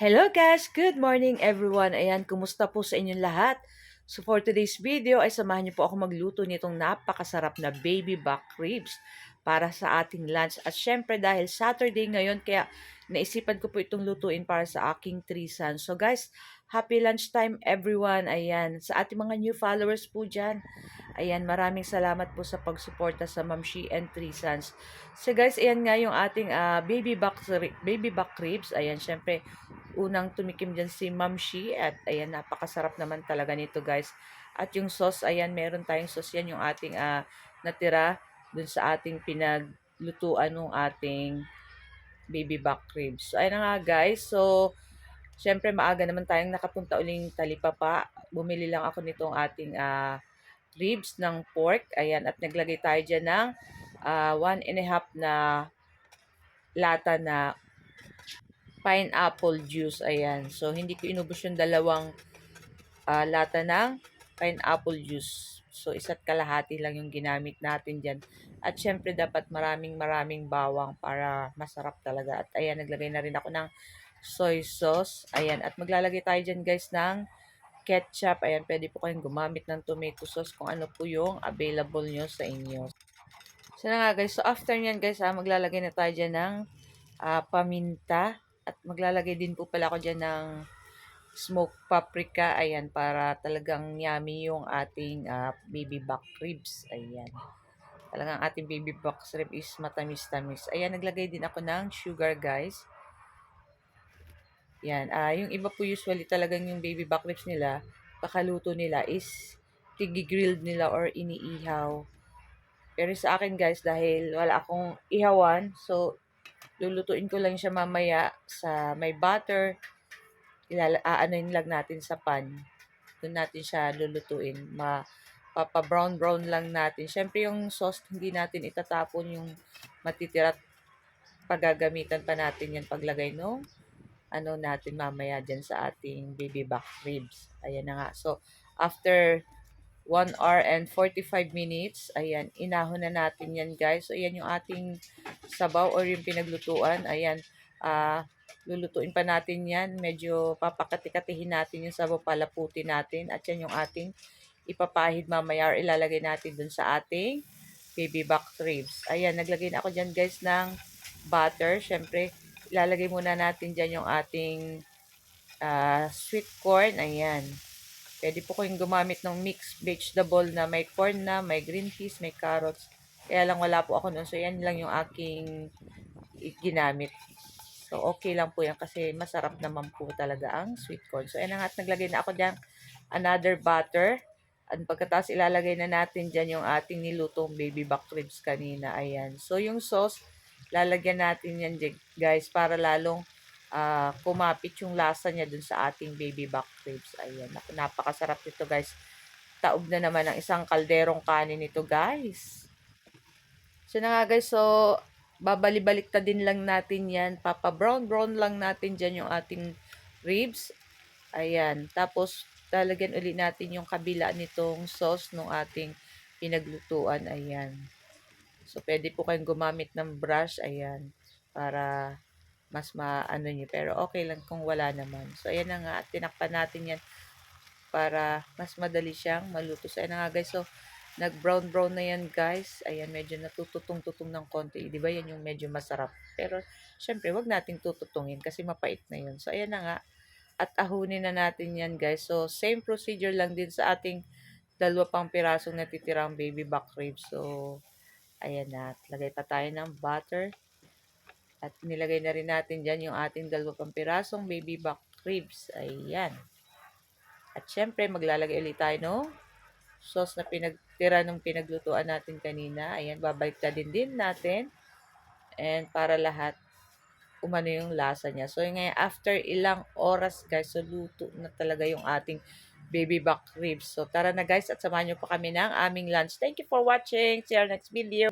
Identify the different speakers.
Speaker 1: Hello guys! Good morning everyone! Ayan, kumusta po sa inyong lahat? So for today's video ay samahan niyo po ako magluto nitong napakasarap na baby back ribs para sa ating lunch. At syempre dahil Saturday ngayon kaya naisipan ko po itong lutuin para sa aking three sons. So guys, happy lunchtime everyone! Ayan, sa ating mga new followers po dyan. Ayan, maraming salamat po sa pagsuporta sa Mamshi and Three Sons. So guys, ayan nga yung ating uh, baby back baby back ribs. Ayan, syempre unang tumikim dyan si Mamshi at ayan, napakasarap naman talaga nito guys. At yung sauce, ayan, meron tayong sauce yan yung ating uh, natira dun sa ating pinaglutuan ng ating baby back ribs. So, ayan nga guys. So, syempre maaga naman tayong nakapunta uling talipapa. Bumili lang ako nitong ating uh, ribs ng pork. Ayan, at naglagay tayo dyan ng uh, one and a half na lata na pineapple juice. Ayan. So, hindi ko inubos yung dalawang uh, lata ng pineapple juice. So, isa't kalahati lang yung ginamit natin dyan. At syempre, dapat maraming maraming bawang para masarap talaga. At ayan, naglagay na rin ako ng soy sauce. Ayan, at maglalagay tayo dyan guys ng ketchup. Ayan, pwede po kayong gumamit ng tomato sauce kung ano po yung available nyo sa inyo. So na nga guys, so after nyan guys, ha, maglalagay na tayo dyan ng uh, paminta. At maglalagay din po pala ako dyan ng smoked paprika. Ayan, para talagang yummy yung ating uh, baby back ribs. Ayan. Talagang ating baby back rib is matamis-tamis. Ayan, naglagay din ako ng sugar guys. Yan. Uh, yung iba po usually talagang yung baby back ribs nila, pakaluto nila is tigi-grilled nila or iniihaw. Pero sa akin guys, dahil wala akong ihawan, so lulutuin ko lang siya mamaya sa may butter. Ilala, aanoin lang natin sa pan. Doon natin siya lulutuin. Ma, papa-brown-brown lang natin. Siyempre yung sauce, hindi natin itatapon yung matitira pagagamitan pa natin yan paglagay no ano natin mamaya dyan sa ating baby back ribs. Ayan na nga. So, after 1 hour and 45 minutes, ayan, inahon na natin yan guys. So, ayan yung ating sabaw or yung pinaglutuan. Ayan, uh, lulutuin pa natin yan. Medyo papakati-katihin natin yung sabaw, palaputin natin. At yan yung ating ipapahid mamaya or ilalagay natin dun sa ating baby back ribs. Ayan, naglagay na ako dyan guys ng butter. Siyempre, ilalagay muna natin dyan yung ating uh, sweet corn. Ayan. Pwede po kayong gumamit ng mixed vegetable na may corn na, may green peas, may carrots. Kaya lang wala po ako nun. So, yan lang yung aking ginamit. So, okay lang po yan kasi masarap naman po talaga ang sweet corn. So, nga at naglagay na ako dyan another butter. At pagkatapos ilalagay na natin dyan yung ating nilutong baby back ribs kanina. Ayan. So, yung sauce, lalagyan natin yan guys para lalong uh, kumapit yung lasa niya dun sa ating baby back ribs. Ayan, napakasarap nito guys. Taob na naman ng isang kalderong kanin nito guys. So na nga guys, so babalibalik ta din lang natin yan. Papa brown brown lang natin dyan yung ating ribs. Ayan, tapos lalagyan uli natin yung kabila nitong sauce ng ating pinaglutuan. Ayan. So, pwede po kayong gumamit ng brush, ayan, para mas maano nyo. Pero okay lang kung wala naman. So, ayan na nga, tinakpan natin yan para mas madali siyang maluto. So, ayan na nga guys, so, nag-brown-brown na yan guys. Ayan, medyo natututong-tutong ng konti. Di ba yan yung medyo masarap. Pero, syempre, wag nating tututungin kasi mapait na yun. So, ayan na nga. At ahunin na natin yan guys. So, same procedure lang din sa ating dalawa pang pirasong natitirang baby back ribs. So, Ayan na. Lagay pa tayo ng butter. At nilagay na rin natin dyan yung ating dalawang pirasong baby back ribs. Ayan. At syempre, maglalagay ulit tayo no sauce na pinagtira nung pinaglutuan natin kanina. Ayan, babalik din din natin. And para lahat umano yung lasa niya. So, ngayon, after ilang oras, guys, so luto na talaga yung ating baby back ribs. So, tara na guys at samahan nyo pa kami ng aming lunch. Thank you for watching. See you next video.